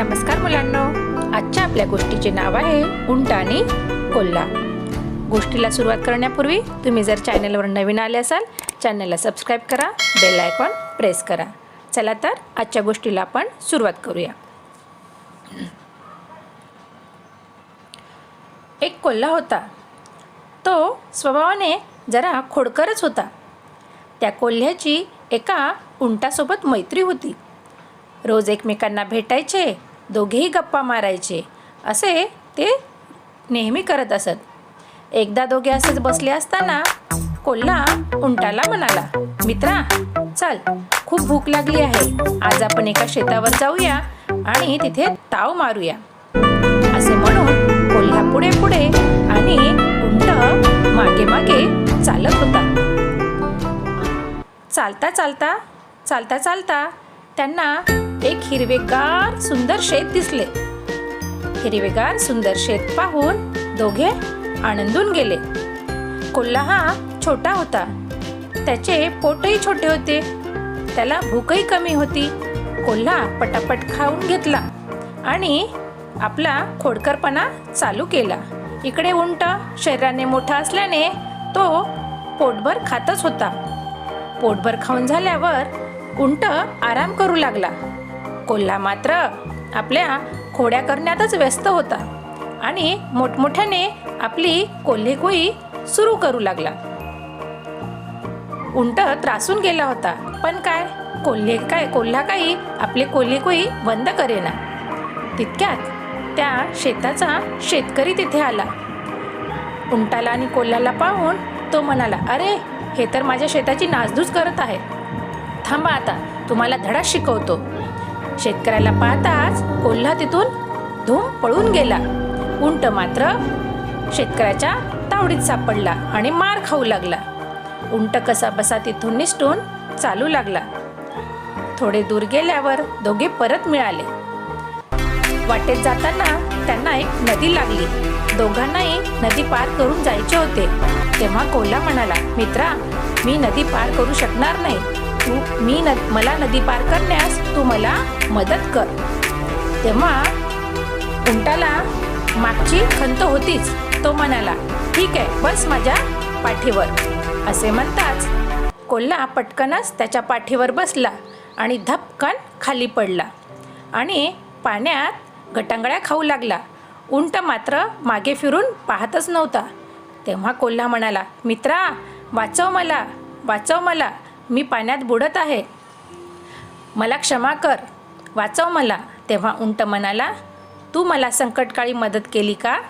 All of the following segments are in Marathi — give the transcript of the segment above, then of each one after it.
नमस्कार मुलांनो. आजच्या आपल्या गोष्टीचे नाव आहे उंट आणि कोल्हा. गोष्टीला सुरुवात करण्यापूर्वी तुम्ही जर चॅनलवर नवीन आले असाल चॅनलला सबस्क्राईब करा बेल आयकॉन प्रेस करा. चला तर आजच्या गोष्टीला आपण सुरुवात करूया. एक कोल्हा होता. तो स्वभावाने जरा खोडकरच होता. त्या कोल्ह्याची एका उंटासोबत मैत्री होती. रोज एकमेकांना भेटायचे दोघेही गप्पा मारायचे. असे ते नेहमी करत असत. एकदा दोघे असेच बसले असताना कोल्हा उंटाला म्हणाला मित्रा चल खूप भूक लागली आहे. आज आपण एका शेतावर जाऊया आणि तिथे ताव मारूया. असे म्हणून कोल्हा पुढे पुढे आणि उंट मागे मागे चालत होता. चालता चालता चालता चालता त्यांना एक हिरवेगार सुंदर शेत दिसले. हिरवेगार सुंदर शेत पाहून दोघे आनंदून गेले. कोल्हा हा छोटा होता. त्याचे पोटही छोटे होते. त्याला भूकही कमी होती. कोल्हा पटापट खाऊन घेतला आणि आपला खोडकरपणा चालू केला. इकडे उंट शरीराने मोठा असल्याने तो पोटभर खातच होता. पोटभर खाऊन झाल्यावर उंट आराम करू लागला. कोल्हा मात्र आपल्या खोड्या करण्यातच व्यस्त होता आणि मोठमोठ्याने आपली कोल्हेकुई सुरू करू लागला. उंट त्रासून गेला होता पण काय? कोल्हे काय? कोल्हा काही आपले कोल्हेकुई बंद करेना. तितक्यात त्या शेताचा शेतकरी तिथे आला. उंटाला आणि कोल्ह्याला पाहून तो म्हणाला अरे हे तर माझ्या शेताची नासधूस करत आहे. थांबा आता तुम्हाला धडा शिकवतो. शेतकऱ्याला पाहताच कोल्हा तिथून धूम पळून गेला. उंट मात्र शेतकऱ्याच्या तावडीत सापडला आणि मार खाऊ लागला. उंट कसा बसा तिथून निसटून चालू लागला. थोडे दूर गेल्यावर दोघे परत मिळाले. वाटेत जाताना त्यांना एक नदी लागली. दोघांनाही नदी पार करून जायचे होते. तेव्हा कोल्हा म्हणाला मित्रा मी नदी पार करू शकणार नाही. तू मी न मला नदी पार करण्यास तू मला मदत कर. तेव्हा उंटाला मागची खंत होतीच तो म्हणाला ठीक आहे बस माझ्या पाठीवर. असे म्हणताच कोल्हा पटकनच त्याच्या पाठीवर बसला आणि धपकन खाली पडला आणि पाण्यात गटांगळ्या खाऊ लागला. उंट मात्र मागे फिरून पाहतच नव्हता. तेव्हा कोल्हा म्हणाला मित्रा वाचव मला वाचव मला. मी पाण्यात बुडत आहे. मला क्षमा कर. वाचव मला. तेव्हा उंट म्हणाला तू मला संकटकाळी मदत केली का?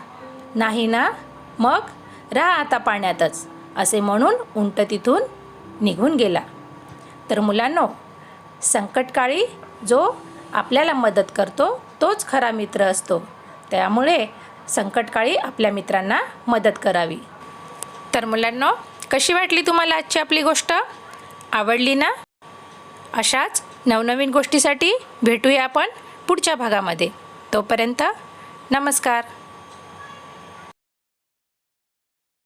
नाही ना? मग? राहा आता पाण्यातच. असे म्हणून उंट तिथून निघून गेला. तर मुलांनो संकटकाळी जो आपल्याला मदत करतो तोच खरा मित्र असतो. त्यामुळे संकटकाळी आपल्या मित्रांना मदत करावी. तर मुलांनो कशी वाटली तुम्हाला आजची आपली गोष्ट? आवडली ना? अशाच नवनवीन गोष्टीसाठी भेटूया आपण पुढच्या भागामध्ये. तोपर्यंत नमस्कार.